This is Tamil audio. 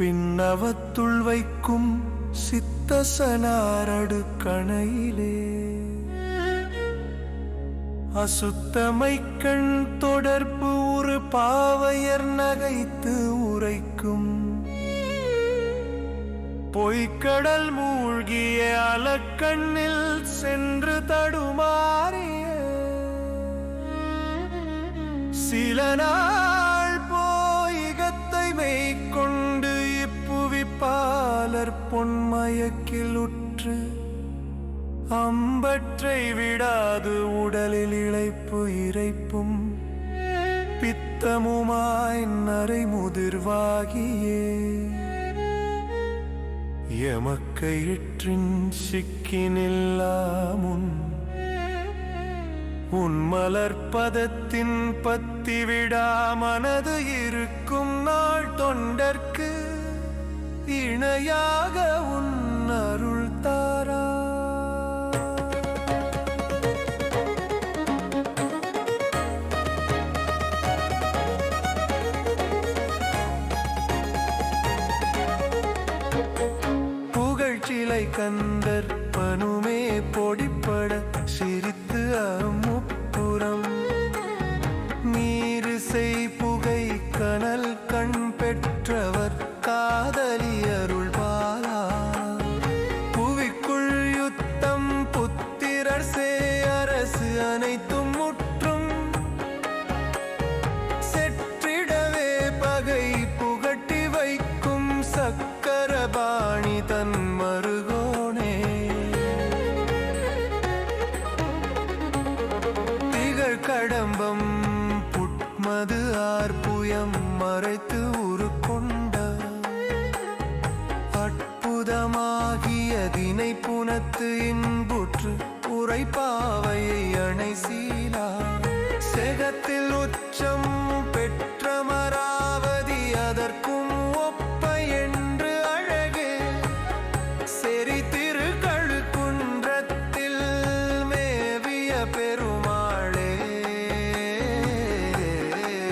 பின்னவத்துள் வைக்கும் சித்தசனாரடுக்கணையிலே அசுத்தமை கண் தொடர்பு ஒரு பாவையர் நகைத்து உரைக்கும். பொய்க்கடல் மூழ்கிய அலக்கண்ணில் சென்று தடுமாறிய. சில நாள் பொன்மயக்கில் உற்று அம்பற்றை விடாது உடலில் இழைப்பு இறைப்பும் பித்தமுமாய் நரை முதிர்வாகியே எமக்கயிற்றின் சிக்கினில்லாமுன் உன் மலர்பதத்தின் பத்தி விடா மனது இருக்கும் இணையாக உன் அருள் தாரா. புகழ்ச்சிலை கந்தர் பனுமே பொடிப்பட சிரித்து அம்முப்புறம் நீரிசை அனைத்தும் முற்றும். செற்றிடவே பகை புகட்டி வைக்கும் சக்கரபாணி தன் மருகோனே. திகழ் கடம்பம் புட்மது ஆர்புயம் மறைத்து உருக்கொண்ட. அற்புதமாகிய தினை புனத்து உரைப்பாவையை luchamos.